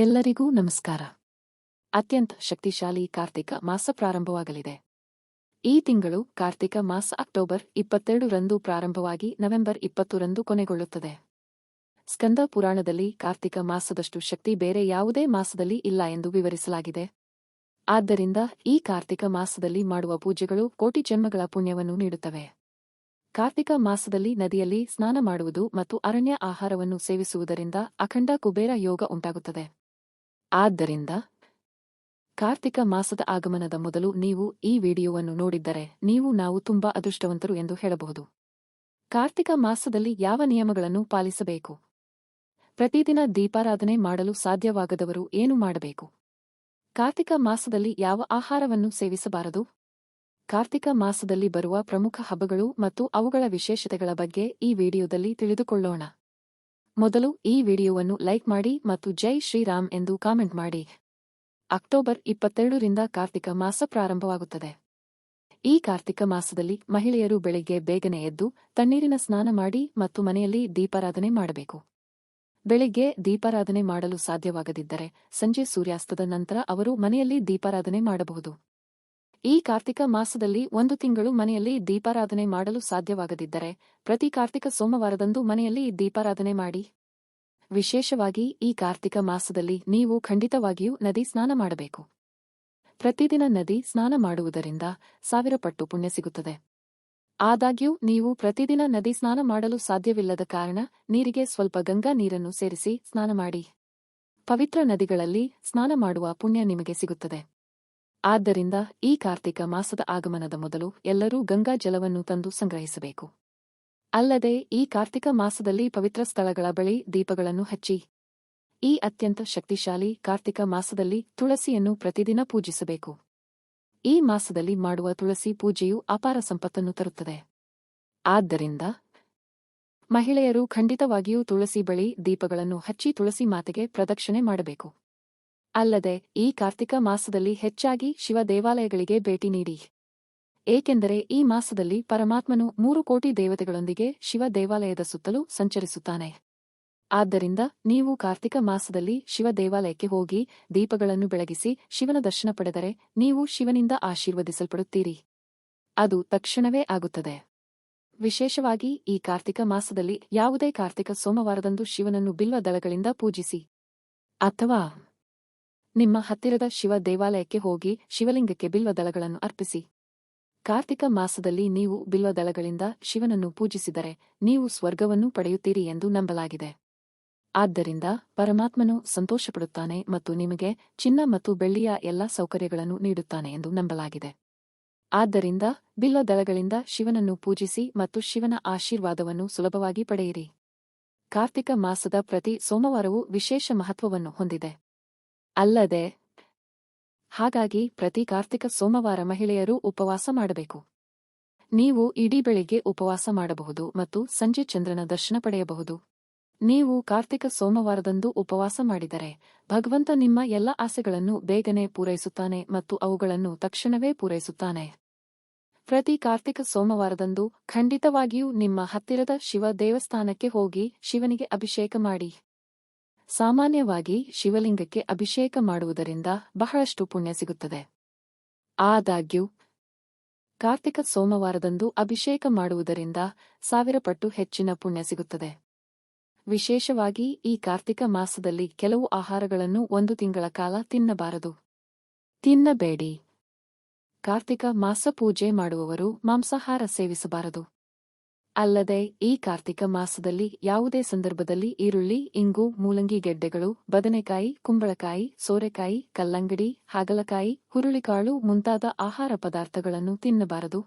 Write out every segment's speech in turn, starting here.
ಎಲ್ಲರಿಗೂ ನಮಸ್ಕಾರ. ಅತ್ಯಂತ ಶಕ್ತಿಶಾಲಿ ಕಾರ್ತಿಕ ಮಾಸ ಪ್ರಾರಂಭವಾಗಲಿದೆ. ಈ ತಿಂಗಳು ಕಾರ್ತಿಕ ಮಾಸ ಅಕ್ಟೋಬರ್ ಇಪ್ಪತ್ತೆರಡು ರಂದು ಪ್ರಾರಂಭವಾಗಿ ನವೆಂಬರ್ ಇಪ್ಪತ್ತು ರಂದು ಕೊನೆಗೊಳ್ಳುತ್ತದೆ. ಸ್ಕಂದ ಪುರಾಣದಲ್ಲಿ ಕಾರ್ತಿಕ ಮಾಸದಷ್ಟು ಶಕ್ತಿ ಬೇರೆ ಯಾವುದೇ ಮಾಸದಲ್ಲಿ ಇಲ್ಲ ಎಂದು ವಿವರಿಸಲಾಗಿದೆ. ಆದ್ದರಿಂದ ಈ ಕಾರ್ತಿಕ ಮಾಸದಲ್ಲಿ ಮಾಡುವ ಪೂಜೆಗಳು ಕೋಟಿ ಜನ್ಮಗಳ ಪುಣ್ಯವನ್ನು ನೀಡುತ್ತವೆ. ಕಾರ್ತಿಕ ಮಾಸದಲ್ಲಿ ನದಿಯಲ್ಲಿ ಸ್ನಾನ ಮಾಡುವುದು ಮತ್ತು ಅರಣ್ಯ ಆಹಾರವನ್ನು ಸೇವಿಸುವುದರಿಂದ ಅಖಂಡ ಕುಬೇರ ಯೋಗ ಉಂಟಾಗುತ್ತದೆ. ಆದ್ದರಿಂದ ಕಾರ್ತಿಕ ಮಾಸದ ಆಗಮನದ ಮೊದಲು ನೀವು ಈ ವಿಡಿಯೋವನ್ನು ನೋಡಿದ್ದರೆ ನೀವು ನಾವು ತುಂಬಾ ಅದೃಷ್ಟವಂತರು ಎಂದು ಹೇಳಬಹುದು. ಕಾರ್ತಿಕ ಮಾಸದಲ್ಲಿ ಯಾವ ನಿಯಮಗಳನ್ನು ಪಾಲಿಸಬೇಕು? ಪ್ರತಿದಿನ ದೀಪಾರಾಧನೆ ಮಾಡಲು ಸಾಧ್ಯವಾಗದವರು ಏನು ಮಾಡಬೇಕು? ಕಾರ್ತಿಕ ಮಾಸದಲ್ಲಿ ಯಾವ ಆಹಾರವನ್ನು ಸೇವಿಸಬಾರದು? ಕಾರ್ತಿಕ ಮಾಸದಲ್ಲಿ ಬರುವ ಪ್ರಮುಖ ಹಬ್ಬಗಳು ಮತ್ತು ಅವುಗಳ ವಿಶೇಷತೆಗಳ ಬಗ್ಗೆ ಈ ವಿಡಿಯೋದಲ್ಲಿ ತಿಳಿದುಕೊಳ್ಳೋಣ. ಮೊದಲು ಈ ವಿಡಿಯೋವನ್ನು ಲೈಕ್ ಮಾಡಿ ಮತ್ತು ಜೈ ಶ್ರೀರಾಮ್ ಎಂದು ಕಾಮೆಂಟ್ ಮಾಡಿ. ಅಕ್ಟೋಬರ್ ಇಪ್ಪತ್ತೆರಡರಿಂದ ಕಾರ್ತಿಕ ಮಾಸ ಪ್ರಾರಂಭವಾಗುತ್ತದೆ. ಈ ಕಾರ್ತಿಕ ಮಾಸದಲ್ಲಿ ಮಹಿಳೆಯರು ಬೆಳಿಗ್ಗೆ ಬೇಗನೆ ಎದ್ದು ತಣ್ಣೀರಿನ ಸ್ನಾನ ಮಾಡಿ ಮತ್ತು ಮನೆಯಲ್ಲಿ ದೀಪಾರಾಧನೆ ಮಾಡಬೇಕು. ಬೆಳಿಗ್ಗೆ ದೀಪಾರಾಧನೆ ಮಾಡಲು ಸಾಧ್ಯವಾಗದಿದ್ದರೆ ಸಂಜೆ ಸೂರ್ಯಾಸ್ತದ ನಂತರ ಅವರು ಮನೆಯಲ್ಲಿ ದೀಪಾರಾಧನೆ ಮಾಡಬಹುದು. ಈ ಕಾರ್ತಿಕ ಮಾಸದಲ್ಲಿ ಒಂದು ತಿಂಗಳು ಮನೆಯಲ್ಲಿ ದೀಪಾರಾಧನೆ ಮಾಡಲು ಸಾಧ್ಯವಾಗದಿದ್ದರೆ ಪ್ರತಿ ಕಾರ್ತಿಕ ಸೋಮವಾರದಂದು ಮನೆಯಲ್ಲಿ ದೀಪಾರಾಧನೆ ಮಾಡಿ. ವಿಶೇಷವಾಗಿ ಈ ಕಾರ್ತಿಕ ಮಾಸದಲ್ಲಿ ನೀವು ಖಂಡಿತವಾಗಿಯೂ ನದಿ ಸ್ನಾನ ಮಾಡಬೇಕು. ಪ್ರತಿದಿನ ನದಿ ಸ್ನಾನ ಮಾಡುವುದರಿಂದ ಸಾವಿರ ಪಟ್ಟು ಪುಣ್ಯ ಸಿಗುತ್ತದೆ. ಆದಾಗ್ಯೂ ನೀವು ಪ್ರತಿದಿನ ನದಿ ಸ್ನಾನ ಮಾಡಲು ಸಾಧ್ಯವಿಲ್ಲದ ಕಾರಣ ನೀರಿಗೆ ಸ್ವಲ್ಪ ಗಂಗಾ ನೀರನ್ನು ಸೇರಿಸಿ ಸ್ನಾನ ಮಾಡಿ. ಪವಿತ್ರ ನದಿಗಳಲ್ಲಿ ಸ್ನಾನ ಮಾಡುವ ಪುಣ್ಯ ನಿಮಗೆ ಸಿಗುತ್ತದೆ. ಆದ್ದರಿಂದ ಈ ಕಾರ್ತಿಕ ಮಾಸದ ಆಗಮನದ ಮೊದಲು ಎಲ್ಲರೂ ಗಂಗಾ ಜಲವನ್ನು ತಂದು ಸಂಗ್ರಹಿಸಬೇಕು. ಅಲ್ಲದೆ ಈ ಕಾರ್ತಿಕ ಮಾಸದಲ್ಲಿ ಪವಿತ್ರ ಸ್ಥಳಗಳ ಬಳಿ ದೀಪಗಳನ್ನು ಹಚ್ಚಿ. ಈ ಅತ್ಯಂತ ಶಕ್ತಿಶಾಲಿ ಕಾರ್ತಿಕ ಮಾಸದಲ್ಲಿ ತುಳಸಿಯನ್ನು ಪ್ರತಿದಿನ ಪೂಜಿಸಬೇಕು. ಈ ಮಾಸದಲ್ಲಿ ಮಾಡುವ ತುಳಸಿ ಪೂಜೆಯು ಅಪಾರ ಸಂಪತ್ತನ್ನು ತರುತ್ತದೆ. ಆದ್ದರಿಂದ ಮಹಿಳೆಯರು ಖಂಡಿತವಾಗಿಯೂ ತುಳಸಿ ಬಳಿ ದೀಪಗಳನ್ನು ಹಚ್ಚಿ ತುಳಸಿ ಮಾತೆಗೆ ಪ್ರದಕ್ಷಿಣೆ ಮಾಡಬೇಕು. ಅಲ್ಲದೆ, ಈ ಕಾರ್ತಿಕ ಮಾಸದಲ್ಲಿ ಹೆಚ್ಚಾಗಿ ಶಿವ ದೇವಾಲಯಗಳಿಗೆ ಭೇಟಿ ನೀಡಿ. ಏಕೆಂದರೆ, ಈ ಮಾಸದಲ್ಲಿ ಪರಮಾತ್ಮನು ಮೂರು ಕೋಟಿ ದೇವತೆಗಳೊಂದಿಗೆ ಶಿವ ದೇವಾಲಯದ ಸುತ್ತಲೂ ಸಂಚರಿಸುತ್ತಾನೆ. ಆದ್ದರಿಂದ, ನೀವು ಕಾರ್ತಿಕ ಮಾಸದಲ್ಲಿ ಶಿವ ದೇವಾಲಯಕ್ಕೆ ಹೋಗಿ, ದೀಪಗಳನ್ನು ಬೆಳಗಿಸಿ, ಶಿವನ ದರ್ಶನ ಪಡೆದರೆ ನೀವು ಶಿವನಿಂದ ಆಶೀರ್ವದಿಸಲ್ಪಡುತ್ತೀರಿ. ಅದು ತಕ್ಷಣವೇ ಆಗುತ್ತದೆ. ವಿಶೇಷವಾಗಿ, ಈ ಕಾರ್ತಿಕ ಮಾಸದಲ್ಲಿ ಯಾವುದೇ ಕಾರ್ತಿಕ ಸೋಮವಾರದಂದು ಶಿವನನ್ನು ಬಿಲ್ವ ದಳಗಳಿಂದ ಪೂಜಿಸಿ. ಅಥವಾ ನಿಮ್ಮ ಹತ್ತಿರದ ಶಿವ ದೇವಾಲಯಕ್ಕೆ ಹೋಗಿ ಶಿವಲಿಂಗಕ್ಕೆ ಬಿಲ್ವದಳಗಳನ್ನು ಅರ್ಪಿಸಿ. ಕಾರ್ತಿಕ ಮಾಸದಲ್ಲಿ ನೀವು ಬಿಲ್ವದಳಗಳಿಂದ ಶಿವನನ್ನು ಪೂಜಿಸಿದರೆ ನೀವು ಸ್ವರ್ಗವನ್ನು ಪಡೆಯುತ್ತೀರಿ ಎಂದು ನಂಬಲಾಗಿದೆ. ಆದ್ದರಿಂದ ಪರಮಾತ್ಮನು ಸಂತೋಷಪಡುತ್ತಾನೆ ಮತ್ತು ನಿಮಗೆ ಚಿನ್ನ ಮತ್ತು ಬೆಳ್ಳಿಯ ಎಲ್ಲಾ ಸೌಕರ್ಯಗಳನ್ನು ನೀಡುತ್ತಾನೆ ಎಂದು ನಂಬಲಾಗಿದೆ. ಆದ್ದರಿಂದ ಬಿಲ್ವದಳಗಳಿಂದ ಶಿವನನ್ನು ಪೂಜಿಸಿ ಮತ್ತು ಶಿವನ ಆಶೀರ್ವಾದವನ್ನು ಸುಲಭವಾಗಿ ಪಡೆಯಿರಿ. ಕಾರ್ತಿಕ ಮಾಸದ ಪ್ರತಿ ಸೋಮವಾರವೂ ವಿಶೇಷ ಮಹತ್ವವನ್ನು ಹೊಂದಿದೆ. ಅಲ್ಲದೆ, ಹಾಗಾಗಿ ಪ್ರತಿ ಕಾರ್ತಿಕ ಸೋಮವಾರ ಮಹಿಳೆಯರು ಉಪವಾಸ ಮಾಡಬೇಕು. ನೀವು ಇಡೀ ಬೆಳಿಗ್ಗೆ ಉಪವಾಸ ಮಾಡಬಹುದು ಮತ್ತು ಸಂಜೆ ಚಂದ್ರನ ದರ್ಶನ ಪಡೆಯಬಹುದು. ನೀವು ಕಾರ್ತಿಕ ಸೋಮವಾರದಂದು ಉಪವಾಸ ಮಾಡಿದರೆ, ಭಗವಂತ ನಿಮ್ಮ ಎಲ್ಲ ಆಸೆಗಳನ್ನು ಬೇಗನೆ ಪೂರೈಸುತ್ತಾನೆ ಮತ್ತು ಅವುಗಳನ್ನು ತಕ್ಷಣವೇ ಪೂರೈಸುತ್ತಾನೆ. ಪ್ರತಿ ಕಾರ್ತಿಕ ಸೋಮವಾರದಂದು ಖಂಡಿತವಾಗಿಯೂ ನಿಮ್ಮ ಹತ್ತಿರದ ಶಿವ ದೇವಸ್ಥಾನಕ್ಕೆ ಹೋಗಿ ಶಿವನಿಗೆ ಅಭಿಷೇಕ ಮಾಡಿ. ಸಾಮಾನ್ಯವಾಗಿ ಶಿವಲಿಂಗಕ್ಕೆ ಅಭಿಷೇಕ ಮಾಡುವುದರಿಂದ ಬಹಳಷ್ಟು ಪುಣ್ಯ ಸಿಗುತ್ತದೆ. ಆದಾಗ್ಯೂ, ಕಾರ್ತಿಕ ಸೋಮವಾರದಂದು ಅಭಿಷೇಕ ಮಾಡುವುದರಿಂದ ಸಾವಿರ ಪಟ್ಟು ಹೆಚ್ಚಿನ ಪುಣ್ಯ ಸಿಗುತ್ತದೆ. ವಿಶೇಷವಾಗಿ ಈ ಕಾರ್ತಿಕ ಮಾಸದಲ್ಲಿ ಕೆಲವು ಆಹಾರಗಳನ್ನು ಒಂದು ತಿಂಗಳ ಕಾಲ ತಿನ್ನಬಾರದು. ತಿನ್ನಬೇಡಿ. ಕಾರ್ತಿಕ ಮಾಸ ಪೂಜೆ ಮಾಡುವವರು ಮಾಂಸಾಹಾರ ಸೇವಿಸಬಾರದು. ಅಲ್ಲದೆ, ಈ ಕಾರ್ತಿಕ ಮಾಸದಲ್ಲಿ ಯಾವುದೇ ಸಂದರ್ಭದಲ್ಲಿ ಈರುಳ್ಳಿ, ಇಂಗು, ಮೂಲಂಗಿ ಗೆಡ್ಡೆಗಳು, ಬದನೆಕಾಯಿ, ಕುಂಬಳಕಾಯಿ, ಸೋರೆಕಾಯಿ, ಕಲ್ಲಂಗಡಿ, ಹಾಗಲಕಾಯಿ, ಹುರುಳಿಕಾಳು ಮುಂತಾದ ಆಹಾರ ಪದಾರ್ಥಗಳನ್ನು ತಿನ್ನಬಾರದು.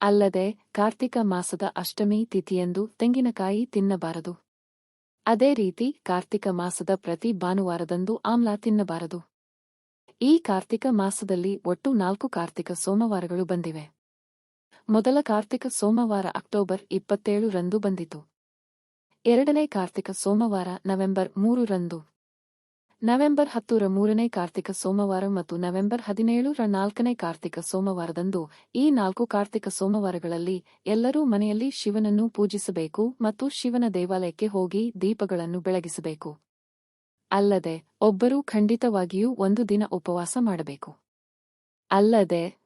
ಅಲ್ಲದೆ, ಕಾರ್ತಿಕ ಮಾಸದ ಅಷ್ಟಮಿ ತಿಥಿಯಂದು ತೆಂಗಿನಕಾಯಿ ತಿನ್ನಬಾರದು. ಅದೇ ರೀತಿ, ಕಾರ್ತಿಕ ಮಾಸದ ಪ್ರತಿ ಭಾನುವಾರದಂದು ಆಮ್ಲ ತಿನ್ನಬಾರದು. ಈ ಕಾರ್ತಿಕ ಮಾಸದಲ್ಲಿ ಒಟ್ಟು ನಾಲ್ಕು ಕಾರ್ತಿಕ ಸೋಮವಾರಗಳು ಬಂದಿವೆ. ಮೊದಲ ಕಾರ್ತಿಕ ಸೋಮವಾರ ಅಕ್ಟೋಬರ್ ಇಪ್ಪತ್ತೇಳು ರಂದು ಬಂದಿತು. ಎರಡನೇ ಕಾರ್ತಿಕ ಸೋಮವಾರ ನವೆಂಬರ್ ಮೂರು ರಂದು. ನವೆಂಬರ್ ಹತ್ತುರ ಮೂರನೇ ಕಾರ್ತಿಕ ಸೋಮವಾರ ಮತ್ತು ನವೆಂಬರ್ ಹದಿನೇಳು ರ ನಾಲ್ಕನೇ ಕಾರ್ತಿಕ ಸೋಮವಾರದಂದು ಈ ನಾಲ್ಕು ಕಾರ್ತಿಕ ಸೋಮವಾರಗಳಲ್ಲಿ ಎಲ್ಲರೂ ಮನೆಯಲ್ಲಿ ಶಿವನನ್ನು ಪೂಜಿಸಬೇಕು ಮತ್ತು ಶಿವನ ದೇವಾಲಯಕ್ಕೆ ಹೋಗಿ ದೀಪಗಳನ್ನು ಬೆಳಗಿಸಬೇಕು. ಅಲ್ಲದೆ, ಒಬ್ಬರೂ ಖಂಡಿತವಾಗಿಯೂ ಒಂದು ದಿನ ಉಪವಾಸ ಮಾಡಬೇಕು. ಅಲ್ಲದೆ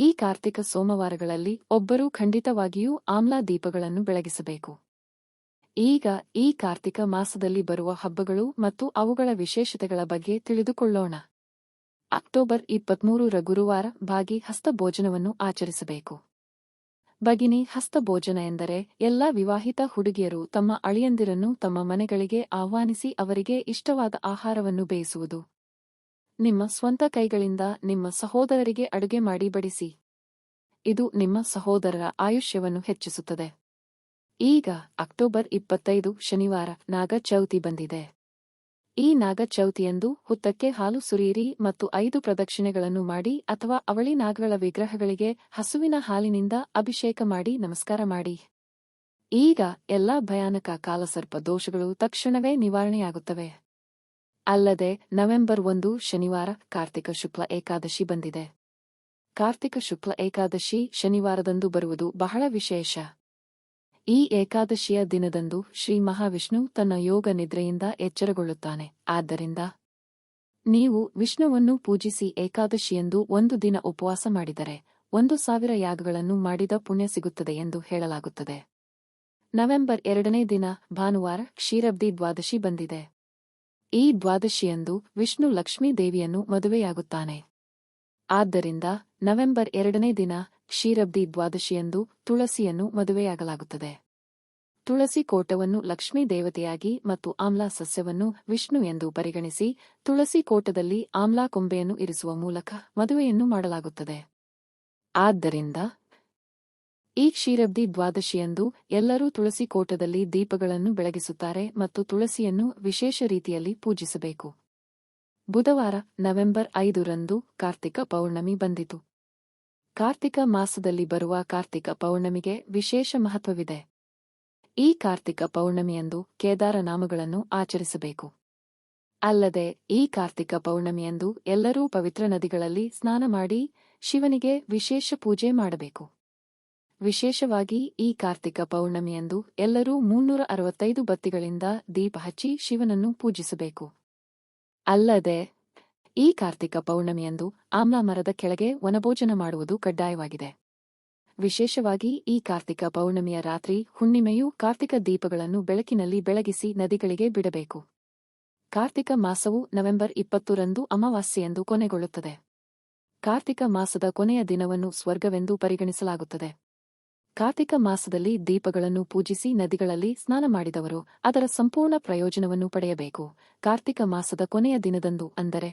ಈ ಕಾರ್ತಿಕ ಸೋಮವಾರಗಳಲ್ಲಿ ಒಬ್ಬರೂ ಖಂಡಿತವಾಗಿಯೂ ಆಮ್ಲ ದೀಪಗಳನ್ನು ಬೆಳಗಿಸಬೇಕು. ಈಗ ಈ ಕಾರ್ತಿಕ ಮಾಸದಲ್ಲಿ ಬರುವ ಹಬ್ಬಗಳು ಮತ್ತು ಅವುಗಳ ವಿಶೇಷತೆಗಳ ಬಗ್ಗೆ ತಿಳಿದುಕೊಳ್ಳೋಣ. ಅಕ್ಟೋಬರ್ ಇಪ್ಪತ್ಮೂರರ ಗುರುವಾರ ಭಾಗಿ ಹಸ್ತಭೋಜನವನ್ನು ಆಚರಿಸಬೇಕು. ಭಗಿನಿ ಹಸ್ತಭೋಜನ ಎಂದರೆ ಎಲ್ಲಾ ವಿವಾಹಿತ ಹುಡುಗಿಯರು ತಮ್ಮ ಅಳಿಯಂದಿರನ್ನು ತಮ್ಮ ಮನೆಗಳಿಗೆ ಆಹ್ವಾನಿಸಿ ಅವರಿಗೆ ಇಷ್ಟವಾದ ಆಹಾರವನ್ನು ಬೇಯಿಸುವುದು. ನಿಮ್ಮ ಸ್ವಂತ ಕೈಗಳಿಂದ ನಿಮ್ಮ ಸಹೋದರರಿಗೆ ಅಡುಗೆ ಮಾಡಿ ಬಡಿಸಿ ಇದು ನಿಮ್ಮ ಸಹೋದರರ ಆಯುಷ್ಯವನ್ನು ಹೆಚ್ಚಿಸುತ್ತದೆ. ಈಗ ಅಕ್ಟೋಬರ್ ಇಪ್ಪತ್ತೈದು ಶನಿವಾರ ನಾಗ ಚೌತಿ ಬಂದಿದೆ. ಈ ನಾಗ ಚೌತಿಯಂದು ಹುತ್ತಕ್ಕೆ ಹಾಲು ಸುರಿಯಿರಿ ಮತ್ತು ಐದು ಪ್ರದಕ್ಷಿಣೆಗಳನ್ನು ಮಾಡಿ ಅಥವಾ ಅವಳಿ ನಾಗಗಳ ವಿಗ್ರಹಗಳಿಗೆ ಹಸುವಿನ ಹಾಲಿನಿಂದ ಅಭಿಷೇಕ ಮಾಡಿ ನಮಸ್ಕಾರ ಮಾಡಿ. ಈಗ ಎಲ್ಲಾ ಭಯಾನಕ ಕಾಲಸರ್ಪ ದೋಷಗಳು ತಕ್ಷಣವೇ ನಿವಾರಣೆಯಾಗುತ್ತವೆ. ಅಲ್ಲದೆ ನವೆಂಬರ್ ಒಂದು, ಶನಿವಾರ, ಕಾರ್ತಿಕ ಶುಕ್ಲ ಏಕಾದಶಿ ಬಂದಿದೆ. ಕಾರ್ತಿಕ ಶುಕ್ಲ ಏಕಾದಶಿ ಶನಿವಾರದಂದು ಬರುವುದು ಬಹಳ ವಿಶೇಷ. ಈ ಏಕಾದಶಿಯ ದಿನದಂದು ಶ್ರೀ ಮಹಾವಿಷ್ಣು ತನ್ನ ಯೋಗ ನಿದ್ರೆಯಿಂದ ಎಚ್ಚರಗೊಳ್ಳುತ್ತಾನೆ. ಆದ್ದರಿಂದ ನೀವು ವಿಷ್ಣುವನ್ನು ಪೂಜಿಸಿ ಏಕಾದಶಿಯೆಂದು ಒಂದು ದಿನ ಉಪವಾಸ ಮಾಡಿದರೆ ಒಂದು ಸಾವಿರ ಯಾಗಗಳನ್ನು ಮಾಡಿದ ಪುಣ್ಯ ಸಿಗುತ್ತದೆ ಎಂದು ಹೇಳಲಾಗುತ್ತದೆ. ನವೆಂಬರ್ ಎರಡನೇ ದಿನ ಭಾನುವಾರ ಕ್ಷೀರಬ್ದಿ ದ್ವಾದಶಿ ಬಂದಿದೆ. ಈ ದ್ವಾದಶಿಯಂದು ವಿಷ್ಣು ಲಕ್ಷ್ಮೀ ದೇವಿಯನ್ನು ಮದುವೆಯಾಗುತ್ತಾನೆ. ಆದ್ದರಿಂದ ನವೆಂಬರ್ ಎರಡನೇ ದಿನ ಕ್ಷೀರಬ್ದಿ ದ್ವಾದಶಿಯಂದು ತುಳಸಿಯನ್ನು ಮದುವೆಯಾಗಲಾಗುತ್ತದೆ. ತುಳಸಿ ಕೋಟವನ್ನು ಲಕ್ಷ್ಮೀ ದೇವತೆಯಾಗಿ ಮತ್ತು ಆಮ್ಲಾ ಸಸ್ಯವನ್ನು ವಿಷ್ಣು ಎಂದು ಪರಿಗಣಿಸಿ ತುಳಸಿ ಕೋಟದಲ್ಲಿ ಆಮ್ಲಾ ಕೊಂಬೆಯನ್ನು ಇರಿಸುವ ಮೂಲಕ ಮದುವೆಯನ್ನು ಮಾಡಲಾಗುತ್ತದೆ. ಆದ್ದರಿಂದ ಈ ಕ್ಷೀರಬ್ದಿ ದ್ವಾದಶಿಯಂದು ಎಲ್ಲರೂ ತುಳಸಿ ಕೋಟದಲ್ಲಿ ದೀಪಗಳನ್ನು ಬೆಳಗಿಸುತ್ತಾರೆ ಮತ್ತು ತುಳಸಿಯನ್ನು ವಿಶೇಷ ರೀತಿಯಲ್ಲಿ ಪೂಜಿಸಬೇಕು. ಬುಧವಾರ, ನವೆಂಬರ್ ಐದರಂದು ಕಾರ್ತಿಕ ಪೌರ್ಣಮಿ ಬಂದಿತು. ಕಾರ್ತಿಕ ಮಾಸದಲ್ಲಿ ಬರುವ ಕಾರ್ತಿಕ ಪೌರ್ಣಮಿಗೆ ವಿಶೇಷ ಮಹತ್ವವಿದೆ. ಈ ಕಾರ್ತಿಕ ಪೌರ್ಣಮಿಯಂದು ಕೇದಾರನಾಮಗಳನ್ನು ಆಚರಿಸಬೇಕು. ಅಲ್ಲದೆ, ಈ ಕಾರ್ತಿಕ ಪೌರ್ಣಮಿಯಂದು ಎಲ್ಲರೂ ಪವಿತ್ರ ನದಿಗಳಲ್ಲಿ ಸ್ನಾನ ಮಾಡಿ ಶಿವನಿಗೆ ವಿಶೇಷ ಪೂಜೆ ಮಾಡಬೇಕು. ವಿಶೇಷವಾಗಿ ಈ ಕಾರ್ತಿಕ ಪೌರ್ಣಮಿಯಂದು ಎಲ್ಲರೂ ಮುನ್ನೂರ ಅರವತ್ತೈದು ಬತ್ತಿಗಳಿಂದ ದೀಪ ಹಚ್ಚಿ ಶಿವನನ್ನು ಪೂಜಿಸಬೇಕು. ಅಲ್ಲದೆ, ಈ ಕಾರ್ತಿಕ ಪೌರ್ಣಮಿಯಂದು ಆಮ್ಲಾ ಮರದ ಕೆಳಗೆ ವನಭೋಜನ ಮಾಡುವುದು ಕಡ್ಡಾಯವಾಗಿದೆ. ವಿಶೇಷವಾಗಿ ಈ ಕಾರ್ತಿಕ ಪೌರ್ಣಮಿಯ ರಾತ್ರಿ ಹುಣ್ಣಿಮೆಯು ಕಾರ್ತಿಕ ದೀಪಗಳನ್ನು ಬೆಳಕಿನಲ್ಲಿ ಬೆಳಗಿಸಿ ನದಿಗಳಿಗೆ ಬಿಡಬೇಕು. ಕಾರ್ತಿಕ ಮಾಸವು ನವೆಂಬರ್ ಇಪ್ಪತ್ತರಂದು ಅಮಾವಾಸ್ಯೆಯೆಂದು ಕೊನೆಗೊಳ್ಳುತ್ತದೆ. ಕಾರ್ತಿಕ ಮಾಸದ ಕೊನೆಯ ದಿನವನ್ನು ಸ್ವರ್ಗವೆಂದು ಪರಿಗಣಿಸಲಾಗುತ್ತದೆ. ಕಾರ್ತಿಕ ಮಾಸದಲ್ಲಿ ದೀಪಗಳನ್ನು ಪೂಜಿಸಿ ನದಿಗಳಲ್ಲಿ ಸ್ನಾನ ಮಾಡಿದವರು, ಅದರ ಸಂಪೂರ್ಣ ಪ್ರಯೋಜನವನ್ನು ಪಡೆಯಬೇಕು. ಕಾರ್ತಿಕ ಮಾಸದ ಕೊನೆಯ ದಿನದಂದು ಅಂದರೆ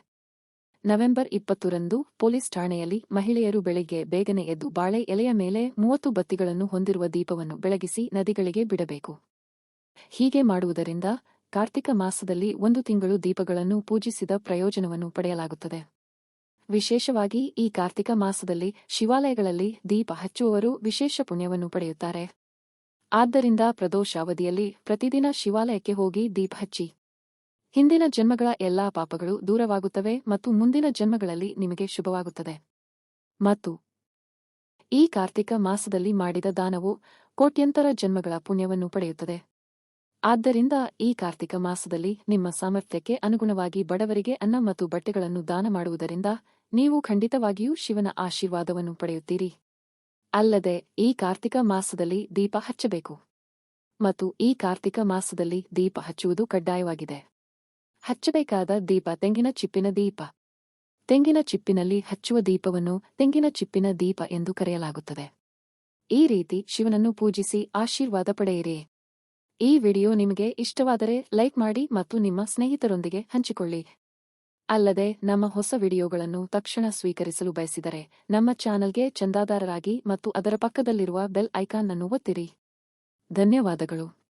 ನವೆಂಬರ್ ಇಪ್ಪತ್ತರಂದು ಪೊಲೀಸ್ ಠಾಣೆಯಲ್ಲಿ ಮಹಿಳೆಯರು ಬೆಳಿಗ್ಗೆ ಬೇಗನೆ ಎದ್ದು ಬಾಳೆ ಎಲೆಯ ಮೇಲೆ ಮೂವತ್ತು ಬತ್ತಿಗಳನ್ನು ಹೊಂದಿರುವ ದೀಪವನ್ನು ಬೆಳಗಿಸಿ ನದಿಗಳಿಗೆ ಬಿಡಬೇಕು. ಹೀಗೆ ಮಾಡುವುದರಿಂದ ಕಾರ್ತಿಕ ಮಾಸದಲ್ಲಿ ಒಂದು ತಿಂಗಳು ದೀಪಗಳನ್ನು ಪೂಜಿಸಿದ ಪ್ರಯೋಜನವನ್ನು ಪಡೆಯಲಾಗುತ್ತದೆ. ವಿಶೇಷವಾಗಿ ಈ ಕಾರ್ತಿಕ ಮಾಸದಲ್ಲಿ ಶಿವಾಲಯಗಳಲ್ಲಿ ದೀಪ ಹಚ್ಚುವವರು ವಿಶೇಷ ಪುಣ್ಯವನ್ನು ಪಡೆಯುತ್ತಾರೆ. ಆದ್ದರಿಂದ ಪ್ರದೋಷ ಅವಧಿಯಲ್ಲಿ ಪ್ರತಿದಿನ ಶಿವಾಲಯಕ್ಕೆ ಹೋಗಿ ದೀಪ ಹಚ್ಚಿ. ಹಿಂದಿನ ಜನ್ಮಗಳ ಎಲ್ಲಾ ಪಾಪಗಳು ದೂರವಾಗುತ್ತವೆ ಮತ್ತು ಮುಂದಿನ ಜನ್ಮಗಳಲ್ಲಿ ನಿಮಗೆ ಶುಭವಾಗುತ್ತದೆ. ಮತ್ತು ಈ ಕಾರ್ತಿಕ ಮಾಸದಲ್ಲಿ ಮಾಡಿದ ದಾನವು ಕೋಟ್ಯಂತರ ಜನ್ಮಗಳ ಪುಣ್ಯವನ್ನು ಪಡೆಯುತ್ತದೆ. ಆದ್ದರಿಂದ ಈ ಕಾರ್ತಿಕ ಮಾಸದಲ್ಲಿ ನಿಮ್ಮ ಸಾಮರ್ಥ್ಯಕ್ಕೆ ಅನುಗುಣವಾಗಿ ಬಡವರಿಗೆ ಅನ್ನ ಮತ್ತು ಬಟ್ಟೆಗಳನ್ನು ದಾನ ಮಾಡುವುದರಿಂದ ನೀವು ಖಂಡಿತವಾಗಿಯೂ ಶಿವನ ಆಶೀರ್ವಾದವನ್ನು ಪಡೆಯುತ್ತೀರಿ. ಅಲ್ಲದೆ ಈ ಕಾರ್ತಿಕ ಮಾಸದಲ್ಲಿ ದೀಪ ಹಚ್ಚಬೇಕು. ಮತ್ತು ಈ ಕಾರ್ತಿಕ ಮಾಸದಲ್ಲಿ ದೀಪ ಹಚ್ಚುವುದು ಕಡ್ಡಾಯವಾಗಿದೆ. ಹಚ್ಚಬೇಕಾದ ದೀಪ ತೆಂಗಿನ ಚಿಪ್ಪಿನ ದೀಪ. ತೆಂಗಿನ ಚಿಪ್ಪಿನಲ್ಲಿ ಹಚ್ಚುವ ದೀಪವನ್ನು ತೆಂಗಿನ ಚಿಪ್ಪಿನ ದೀಪ ಎಂದು ಕರೆಯಲಾಗುತ್ತದೆ. ಈ ರೀತಿ ಶಿವನನ್ನು ಪೂಜಿಸಿ ಆಶೀರ್ವಾದ ಪಡೆಯಿರಿ. ಈ ವಿಡಿಯೋ ನಿಮಗೆ ಇಷ್ಟವಾದರೆ ಲೈಕ್ ಮಾಡಿ ಮತ್ತು ನಿಮ್ಮ ಸ್ನೇಹಿತರೊಂದಿಗೆ ಹಂಚಿಕೊಳ್ಳಿ. ಅಲ್ಲದೆ, ನಮ್ಮ ಹೊಸ ವಿಡಿಯೋಗಳನ್ನು ತಕ್ಷಣ ಸ್ವೀಕರಿಸಲು ಬಯಸಿದರೆ, ನಮ್ಮ ಚಾನಲ್ಗೆ ಚಂದಾದಾರರಾಗಿ ಮತ್ತು ಅದರ ಪಕ್ಕದಲ್ಲಿರುವ ಬೆಲ್ ಐಕಾನ್ ಅನ್ನು ಒತ್ತಿರಿ. ಧನ್ಯವಾದಗಳು.